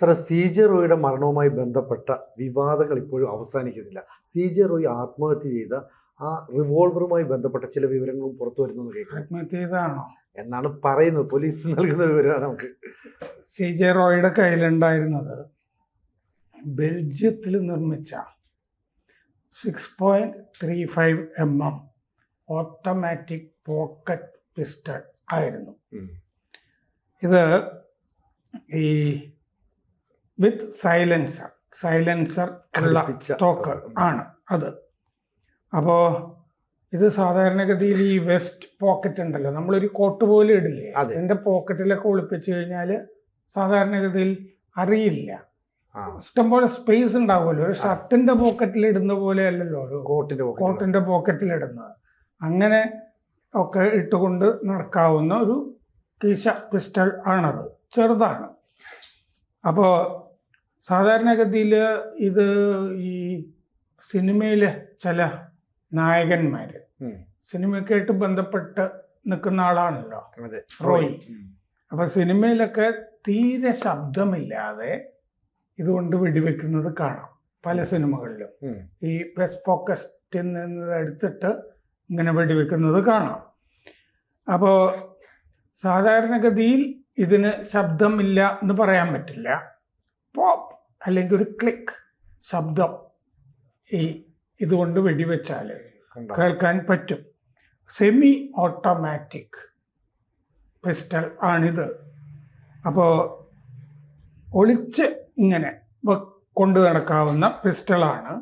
സാറേ C J റോയുടെ മരണവുമായി ബന്ധപ്പെട്ട വിവാദങ്ങൾ ഇപ്പോഴും അവസാനിക്കുന്നില്ല. സി ജെ റോയ് ആത്മഹത്യ ചെയ്ത ആ റിവോൾവറുമായി ബന്ധപ്പെട്ട ചില വിവരങ്ങളും പുറത്തു കേൾക്കാം. ആത്മഹത്യ ചെയ്തതാണോ എന്നാണ് പറയുന്നത്. പോലീസ് നൽകുന്ന വിവരമാണ് നമുക്ക്. സി ജെ റോയുടെ കയ്യിലുണ്ടായിരുന്നത് ബെൽജിയത്തിൽ നിർമ്മിച്ച six point three five M M automatic pocket pistol ആയിരുന്നു. ഇത് ഈ വിത്ത് സൈലൻസർ. സൈലൻസർ ഉള്ള സ്റ്റോക്ക് ആണ് അത്. അപ്പോ ഇത് സാധാരണഗതിയിൽ ഈ വെസ്റ്റ് പോക്കറ്റ് ഉണ്ടല്ലോ. നമ്മളൊരു കോട്ട് പോലെ ഇടില്ലേ? അതിന്റെ അതിന്റെ പോക്കറ്റിലൊക്കെ ഒളിപ്പിച്ചു കഴിഞ്ഞാൽ സാധാരണഗതിയിൽ അറിയില്ല. ഇഷ്ടംപോലെ സ്പേസ് ഉണ്ടാവുമല്ലോ. ഒരു ഷർട്ടിന്റെ പോക്കറ്റിൽ ഇടുന്ന പോലെ അല്ലല്ലോ ഒരു കോട്ടിന്റെ കോട്ടിന്റെ പോക്കറ്റിൽ ഇടുന്നത്. അങ്ങനെ ഒക്കെ ഇട്ടുകൊണ്ട് നടക്കാവുന്ന ഒരു കീശ പിസ്റ്റൾ ആണത്. ചെറുതാണ്. അപ്പോൾ സാധാരണഗതിയിൽ ഇത് ഈ സിനിമയിലെ ചില നായകന്മാർ. സിനിമയ്ക്കായിട്ട് ബന്ധപ്പെട്ട് നിൽക്കുന്ന ആളാണല്ലോ റോയി. അപ്പൊ സിനിമയിലൊക്കെ തീരെ ശബ്ദമില്ലാതെ ഇതുകൊണ്ട് വെടിവെക്കുന്നത് കാണാം പല സിനിമകളിലും. ഈ പ്രസ് പോക്കസ്റ്റിൽ നിന്ന് എടുത്തിട്ട് ഇങ്ങനെ വെടിവെക്കുന്നത് കാണാം. അപ്പോൾ സാധാരണഗതിയിൽ ഇതിന് ശബ്ദമില്ല എന്ന് പറയാൻ പറ്റില്ല. അല്ലെങ്കിൽ ഒരു ക്ലിക്ക് ശബ്ദം ഈ ഇതുകൊണ്ട് വെടിവെച്ചാൽ? കേൾക്കാൻ പറ്റും. സെമി ഓട്ടോമാറ്റിക് പിസ്റ്റൾ ആണിത്. അപ്പോൾ ഒളിച്ച് ഇങ്ങനെ കൊണ്ടു നടക്കാവുന്ന പിസ്റ്റളാണ്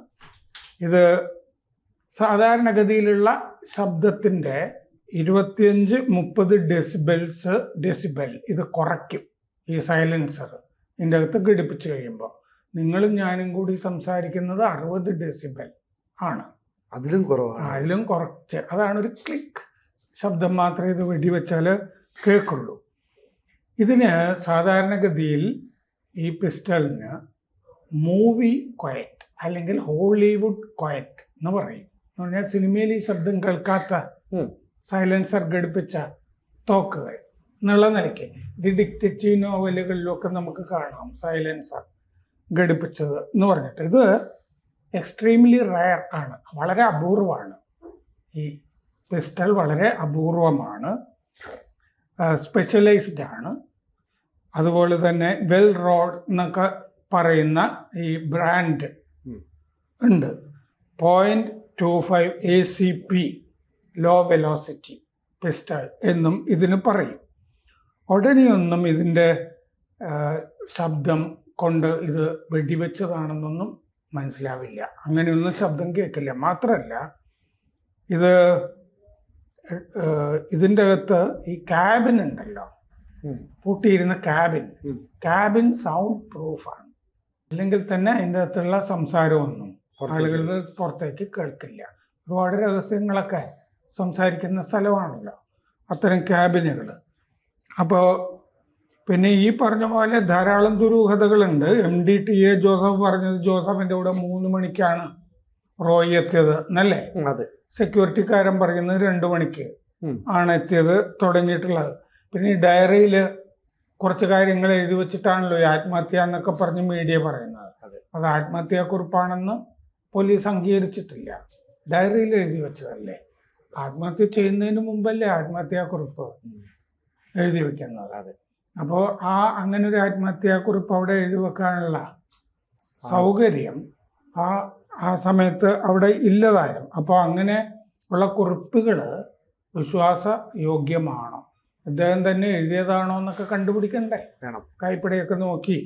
ഇത് സാധാരണഗതിയിലുള്ള ശബ്ദത്തിന്റെ ഇരുപത്തിയഞ്ച് മുപ്പത് ഡെസിബെൽസ് ഡെസിബെൽ ഇത് കുറയ്ക്കും ഈ സൈലൻസർ ഇതിന്റെ അകത്ത് ഘടിപ്പിച്ച് കഴിയുമ്പോൾ നിങ്ങളും ഞാനും കൂടി സംസാരിക്കുന്നത് അറുപത് ഡെസിബൽ ആണ്. അതിലും കുറവാണ്. അതിലും കുറച്ച്. അതാണ് ഒരു ക്ലിക്ക് ശബ്ദം മാത്രമേ ഇത് വെടിവെച്ചാൽ കേൾക്കുള്ളൂ. ഇതിന് സാധാരണഗതിയിൽ ഈ പിസ്റ്റളിന് മൂവി ക്വയറ്റ് അല്ലെങ്കിൽ ഹോളിവുഡ് ക്വയറ്റ് എന്ന് പറയും. എന്ന് പറഞ്ഞാൽ സിനിമയിൽ ഈ ശബ്ദം കേൾക്കാത്ത സൈലൻസർ ഘടിപ്പിച്ച തോക്കുകൾ എന്നുള്ള നിലയ്ക്ക്. ഇത് ഡിക്റ്റേറ്റീവ് നോവലുകളിലൊക്കെ നമുക്ക് കാണാം സൈലൻസർ. ഘടിപ്പിച്ചത് എന്ന് പറഞ്ഞിട്ട്. ഇത് എക്സ്ട്രീംലി റയർ ആണ്. വളരെ അപൂർവമാണ്. ഈ പിസ്റ്റൾ വളരെ അപൂർവമാണ്. സ്പെഷ്യലൈസ്ഡ് ആണ്. അതുപോലെ തന്നെ വെൽ റോഡ് എന്നൊക്കെ പറയുന്ന ഈ ബ്രാൻഡ് ഉണ്ട്. Point two five A C P low velocity pistol എന്നും ഇതിന് പറയും. ഉടനെയൊന്നും ഇതിന്റെ ശബ്ദം കൊണ്ട് ഇത് വെടിവെച്ചതാണെന്നൊന്നും മനസ്സിലാവില്ല. അങ്ങനെയൊന്നും ശബ്ദം കേൾക്കില്ല. മാത്രമല്ല ഇത് ഇതിന്റെ അകത്ത് ഈ ക്യാബിൻ ഉണ്ടല്ലോ. പൂട്ടിയിരുന്ന ക്യാബിൻ. ക്യാബിൻ സൗണ്ട് പ്രൂഫാണ് അല്ലെങ്കിൽ തന്നെ അതിന്റെ അകത്തുള്ള സംസാരമൊന്നും ആളുകൾ പുറത്തേക്ക് കേൾക്കില്ല. ഒരുപാട് രഹസ്യങ്ങളൊക്കെ സംസാരിക്കുന്ന സ്ഥലമാണല്ലോ അത്തരം ക്യാബിനുകൾ. അപ്പോൾ പിന്നെ ഈ പറഞ്ഞ പോലെ ധാരാളം ദുരൂഹതകളുണ്ട്. M D T A Joseph പറഞ്ഞത് ജോസഫിന്റെ കൂടെ മൂന്ന് മണിക്കാണ് റോയ് എത്തിയത് എന്നല്ലേ അതെ. സെക്യൂരിറ്റിക്കാരൻ പറയുന്നത് രണ്ടു മണിക്ക് ആണ് എത്തിയത് തുടങ്ങിയിട്ടുള്ളത്. പിന്നെ ഈ ഡയറിയിൽ കുറച്ച് കാര്യങ്ങൾ എഴുതി വെച്ചിട്ടാണല്ലോ ഈ ആത്മഹത്യ എന്നൊക്കെ പറഞ്ഞ് മീഡിയ പറയുന്നത്. അതെ. ആത്മഹത്യാക്കുറിപ്പാണെന്ന് പോലീസ് അംഗീകരിച്ചിട്ടില്ല. ഡയറിയിൽ എഴുതി വെച്ചതല്ലേ? ആത്മഹത്യ ചെയ്യുന്നതിന് മുമ്പല്ലേ ആത്മഹത്യാക്കുറിപ്പ്. എഴുതി വെക്കുന്നത്? അതെ. അപ്പോൾ ആ അങ്ങനെ ഒരു ആത്മഹത്യാക്കുറിപ്പ് അവിടെ എഴുതി വെക്കാനുള്ള സൗകര്യം ആ ആ സമയത്ത് അവിടെ ഇല്ലതായിരുന്നു. അപ്പോൾ അങ്ങനെ ഉള്ള കുറിപ്പുകൾ വിശ്വാസ യോഗ്യമാണോ അദ്ദേഹം തന്നെ എഴുതിയതാണോ എന്നൊക്കെ കണ്ടുപിടിക്കണ്ടേ? വേണം. കൈപ്പടിയൊക്കെ നോക്കി.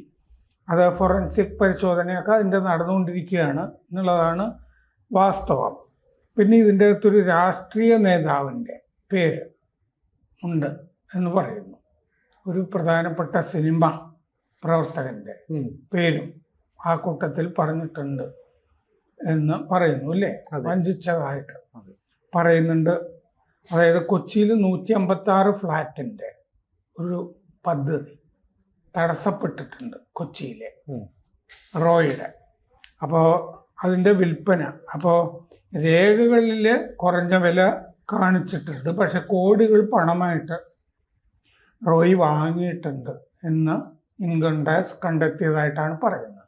അത് ഫോറൻസിക് പരിശോധനയൊക്കെ അതിന്റെ നടന്നുകൊണ്ടിരിക്കുകയാണ് എന്നുള്ളതാണ് വാസ്തവം. പിന്നെ ഇതിന്റെ അകത്തൊരു രാഷ്ട്രീയ നേതാവിന്റെ പേര് ഉണ്ട് എന്ന് പറയുന്നു. ഒരു പ്രധാനപ്പെട്ട സിനിമ പ്രവർത്തകന്റെ. പേരും ആ കൂട്ടത്തിൽ പറഞ്ഞിട്ടുണ്ട് എന്ന് പറയുന്നു അല്ലേ. വഞ്ചിച്ചതായിട്ട് പറയുന്നുണ്ട് അതായത് കൊച്ചിയിൽ നൂറ്റി അമ്പത്തി ആറ് ഫ്ലാറ്റിന്റെ ഒരു പദ്ധതി തടസ്സപ്പെട്ടിട്ടുണ്ട് കൊച്ചിയിലെ. റോയുടെ അപ്പോൾ അതിന്റെ വിൽപ്പന അപ്പോൾ രേഖകളിൽ കുറഞ്ഞ വില കാണിച്ചിട്ടുണ്ട് പക്ഷെ കോടികൾ പണമായിട്ട് റോയി വാങ്ങിയിട്ടുണ്ട് എന്ന് ഇൻകം ടാക്സ് കണ്ടെത്തിയതായിട്ടാണ് പറയുന്നത്.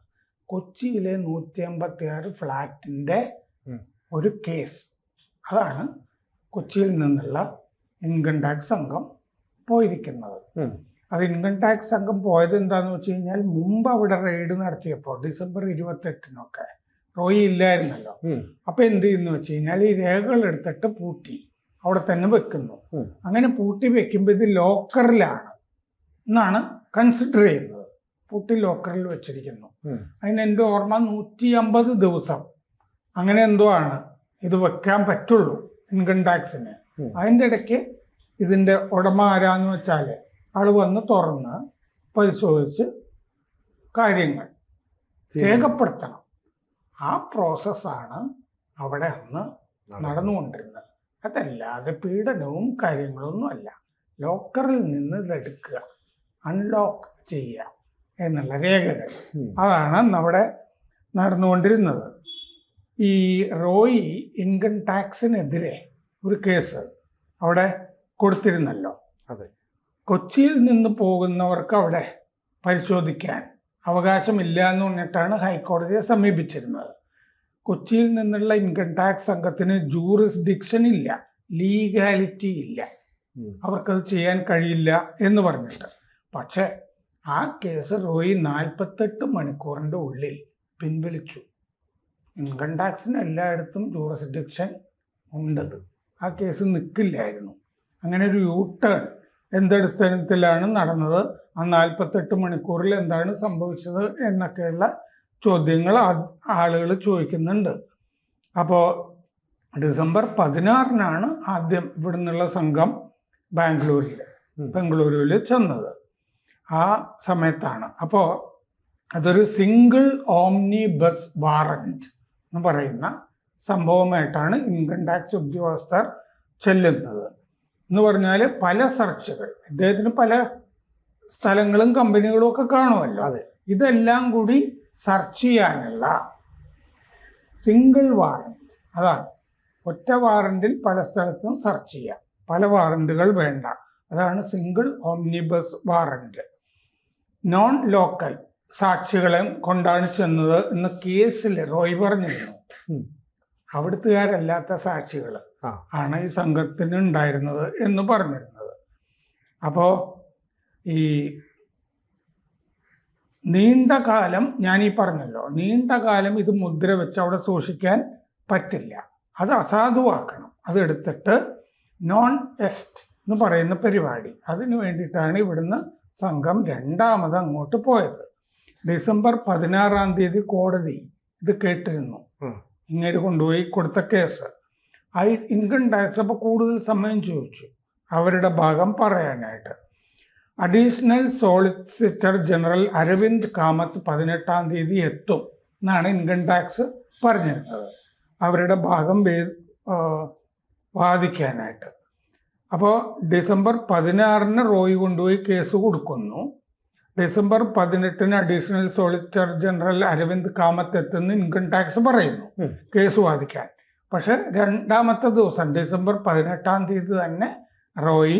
കൊച്ചിയിലെ നൂറ്റി അമ്പത്തി ആറ് ഫ്ലാറ്റിന്റെ ഒരു കേസ്. അതാണ് കൊച്ചിയിൽ നിന്നുള്ള ഇൻകം ടാക്സ് സംഘം പോയിരിക്കുന്നത്. അത് ഇൻകം ടാക്സ് സംഘം പോയത് എന്താണെന്ന് വെച്ച് കഴിഞ്ഞാൽ മുമ്പ് അവിടെ റെയ്ഡ് നടത്തിയപ്പോൾ ഡിസംബർ ഇരുപത്തെട്ടിനൊക്കെ റോയി ഇല്ലായിരുന്നല്ലോ. അപ്പൊ അപ്പോൾ എന്ത് ചെയ്യുന്നു വെച്ച് കഴിഞ്ഞാൽ ഈ രേഖകൾ എടുത്തിട്ട് പൂട്ടി. അവിടെ തന്നെ വെക്കുന്നു. അങ്ങനെ പൂട്ടി വെക്കുമ്പോൾ ഇത് ലോക്കറിലാണ് എന്നാണ് കൺസിഡർ ചെയ്യുന്നത്. പൂട്ടി ലോക്കറിൽ വെച്ചിരിക്കുന്നു. അതിന് എന്റെ ഓർമ്മ നൂറ്റി അമ്പത് ദിവസം. അങ്ങനെ എന്തോ ആണ്. ഇത് വെക്കാൻ പറ്റുള്ളൂ ഇൻകം ടാക്സിന്. അതിന്റെ ഇടയ്ക്ക് ഇതിന്റെ ഉടമ ആരാന്ന് വെച്ചാൽ ആൾ വന്ന് തുറന്ന് പരിശോധിച്ച് കാര്യങ്ങൾ രേഖപ്പെടുത്തണം. ആ പ്രോസസ്സാണ് അവിടെ അന്ന് നടന്നുകൊണ്ടിരുന്നത്. അതല്ലാതെ പീഡനവും കാര്യങ്ങളൊന്നുമല്ല ലോക്കറിൽ നിന്ന് ഇതെടുക്കുക അൺലോക്ക് ചെയ്യുക എന്നുള്ള രേഖകൾ. അതാണ് നമ്മുടെ നടന്നുകൊണ്ടിരുന്നത്. ഈ റോയി ഇൻകം ടാക്സിനെതിരെ ഒരു കേസ് അവിടെ കൊടുത്തിരുന്നല്ലോ. അതെ. കൊച്ചിയിൽ നിന്ന് പോകുന്നവർക്ക് അവിടെ പരിശോധിക്കാൻ അവകാശമില്ല എന്ന് പറഞ്ഞിട്ടാണ് ഹൈക്കോടതിയെ സമീപിച്ചിരുന്നത്. കൊച്ചിയിൽ നിന്നുള്ള ഇൻകം ടാക്സ് സംഘത്തിന് ജൂറിസ്ഡിക്ഷൻ ഇല്ല ലീഗാലിറ്റി ഇല്ല. അവർക്കത് ചെയ്യാൻ കഴിയില്ല എന്ന് പറഞ്ഞിട്ട്. പക്ഷേ ആ കേസ് റോയി നാൽപ്പത്തെട്ട് മണിക്കൂറിന്റെ ഉള്ളിൽ പിൻവലിച്ചു. ഇൻകം ടാക്സിന് എല്ലായിടത്തും ജൂറിസ്ഡിക്ഷൻ ഉണ്ട് ആ കേസ് നിൽക്കില്ലായിരുന്നു അങ്ങനെ ഒരു യൂ ടേൺ എന്തടിസ്ഥാനത്തിലാണ് നടന്നത്? ആ നാൽപ്പത്തെട്ട് മണിക്കൂറിൽ എന്താണ് സംഭവിച്ചത് എന്നൊക്കെയുള്ള ചോദ്യങ്ങൾ ആളുകൾ ചോദിക്കുന്നുണ്ട്. അപ്പോൾ ഡിസംബർ പതിനാറിനാണ് ആദ്യം ഇവിടെ നിന്നുള്ള സംഘം ബാംഗ്ലൂരിൽ. ബംഗളൂരുവിൽ ചെന്നത്. ആ സമയത്താണ്. അപ്പോൾ അതൊരു സിംഗിൾ ഓംനി ബസ് വാറന്റ് എന്ന് പറയുന്ന സംഭവമായിട്ടാണ് ഇൻകം ടാക്സ് ഉദ്യോഗസ്ഥർ ചെല്ലുന്നത്. എന്ന് പറഞ്ഞാൽ പല സെർച്ചുകൾ ഇദ്ദേഹത്തിന് പല സ്ഥലങ്ങളും കമ്പനികളും ഒക്കെ കാണുമല്ലോ. അതെ. ഇതെല്ലാം കൂടി സെർച്ച് ചെയ്യാനുള്ള സിംഗിൾ വാറന്റ് അതാണ്. ഒറ്റ വാറന്റിൽ പല സ്ഥലത്തും സെർച്ച് ചെയ്യാം. പല വാറന്റുകൾ വേണ്ട. അതാണ് single omnibus warrant non local സാക്ഷികളെ കൊണ്ടാണ് ചെന്നത് എന്ന് കേസിൽ റോയ് പറഞ്ഞിരുന്നു. അവിടുത്തുകാരല്ലാത്ത സാക്ഷികൾ. ആണ് ഈ സംഘത്തിന് ഉണ്ടായിരുന്നത് എന്ന് പറഞ്ഞിരുന്നത്. അപ്പോൾ ഈ നീണ്ട കാലം ഞാൻ ഈ പറഞ്ഞല്ലോ നീണ്ട കാലം ഇത് മുദ്ര വെച്ച് അവിടെ സൂക്ഷിക്കാൻ പറ്റില്ല. അത് അസാധുവാക്കണം. അതെടുത്തിട്ട് നോൺ എസ്റ്റ് എന്ന് പറയുന്ന പരിപാടി. അതിനു വേണ്ടിയിട്ടാണ് ഇവിടുന്ന് സംഘം രണ്ടാമത് അങ്ങോട്ട് പോയത്. ഡിസംബർ പതിനാറാം തീയതി കോടതി ഇത് കേട്ടിരുന്നു. ഇങ്ങനെ കൊണ്ടുപോയി കൊടുത്ത കേസ്. ഐ ഇൻകം ടാക്സ് അപ്പോൾ കൂടുതൽ സമയം ചോദിച്ചു. അവരുടെ ഭാഗം പറയാനായിട്ട്. Additional solicitor general Arvind Kamath പതിനെട്ടാം തീയതി എത്തും എന്നാണ് ഇൻകം ടാക്സ് പറഞ്ഞത്. അവരുടെ ഭാഗം വാദിക്കാനായിട്ട്. അപ്പോൾ ഡിസംബർ പതിനാറിന് റോയ് കൊണ്ടുപോയി കേസ് കൊടുക്കുന്നു. ഡിസംബർ പതിനെട്ടിന് additional solicitor general Arvind Kamath എത്തുന്ന ഇൻകം ടാക്സ് പറയുന്നു. കേസ് വാദിക്കാൻ. പക്ഷെ രണ്ടാമത്തെ ദിവസം ഡിസംബർ പതിനെട്ടാം തീയതി തന്നെ റോയി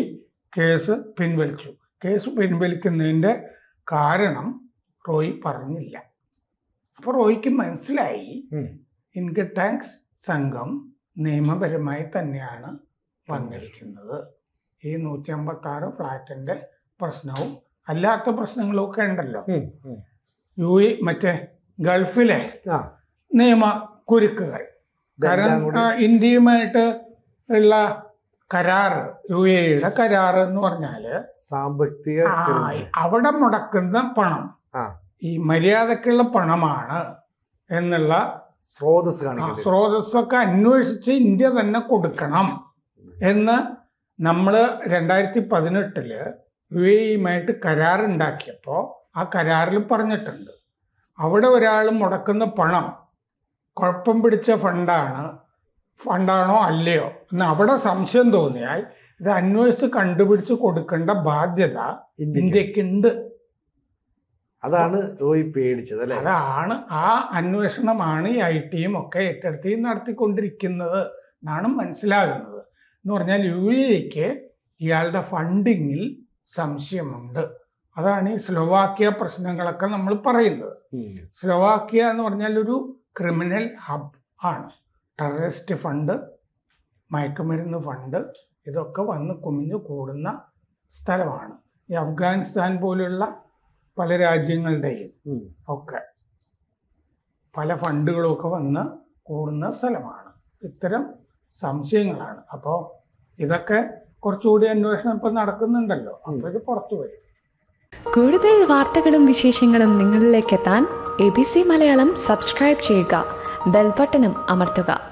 കേസ് പിൻവലിച്ചു. കേസ് പിൻവലിക്കുന്നതിന്റെ കാരണം റോയ് പറഞ്ഞില്ല. അപ്പോൾ റോയ്ക്ക് മനസ്സിലായി. ഇൻകം ടാക്സ് സംഘം നിയമപരമായി തന്നെയാണ് വന്നിരിക്കുന്നത്. ഈ നൂറ്റി അമ്പത്തി ആറ് ഫ്ലാറ്റിന്റെ പ്രശ്നവും അല്ലാത്ത പ്രശ്നങ്ങളും ഒക്കെ ഉണ്ടല്ലോ. യു എ മറ്റേ ഗൾഫിലെ നിയമ കുരുക്കുകൾ. കാരണം ഇന്ത്യയുമായിട്ട് ഉള്ള കരാറ് യു എയുടെ കരാർ എന്ന് പറഞ്ഞാൽ സാമ്പത്തിക അവിടെ മുടക്കുന്ന പണം ഈ മര്യാദക്കുള്ള പണമാണ് എന്നുള്ള സ്രോതസ് സ്രോതസ്സൊക്കെ അന്വേഷിച്ച് ഇന്ത്യ തന്നെ കൊടുക്കണം എന്ന് നമ്മൾ രണ്ടായിരത്തി പതിനെട്ടിൽ യു എയുമായിട്ട് കരാറുണ്ടാക്കിയപ്പോൾ ആ കരാറിൽ പറഞ്ഞിട്ടുണ്ട്. അവിടെ ഒരാൾ മുടക്കുന്ന പണം കുഴപ്പം പിടിച്ച ഫണ്ടാണ് ഫണ്ടാണോ അല്ലയോ എന്ന് അവിടെ സംശയം തോന്നിയാൽ ഇത് അന്വേഷിച്ച് കണ്ടുപിടിച്ച് കൊടുക്കേണ്ട ബാധ്യത ഇന്ത്യയ്ക്ക്. ഇന്ത്യക്കുണ്ട്. അതാണ് റോയി പേടിച്ചത് അല്ലെ? അതാണ് ആ അന്വേഷണമാണ് ഈ ഐ ടിയും ഒക്കെ ഏറ്റെടുത്ത് നടത്തിക്കൊണ്ടിരിക്കുന്നത് എന്നാണ് മനസ്സിലാകുന്നത്. എന്ന് പറഞ്ഞാൽ യു എക്ക് ഇയാളുടെ ഫണ്ടിങ്ങിൽ സംശയമുണ്ട്. അതാണ് ഈ സ്ലോവാക്യ പ്രശ്നങ്ങളൊക്കെ നമ്മൾ പറയുന്നത്. സ്ലോവാക്യ എന്ന് പറഞ്ഞാൽ ഒരു ക്രിമിനൽ ഹബ് ആണ്. ടെററിസ്റ്റ് ഫണ്ട് മയക്കുമരുന്ന് ഫണ്ട് ഇതൊക്കെ വന്ന് കുമിഞ്ഞു കൂടുന്ന സ്ഥലമാണ്. ഈ അഫ്ഗാനിസ്ഥാൻ പോലുള്ള പല രാജ്യങ്ങളുടെയും ഒക്കെ പല ഫണ്ടുകളൊക്കെ വന്ന് കൂടുന്ന സ്ഥലമാണ്. ഇത്തരം സംശയങ്ങളാണ്. അപ്പോൾ ഇതൊക്കെ കുറച്ചുകൂടി അന്വേഷണം ഇപ്പം നടക്കുന്നുണ്ടല്ലോ. അപ്പോൾ ഇത് പുറത്തു വരും. കൂടുതൽ വാർത്തകളും വിശേഷങ്ങളും നിങ്ങളിലേക്ക് എത്താൻ A B C Malayalam subscribe ചെയ്യുക. ബെൽബട്ടനും അമർത്തുക.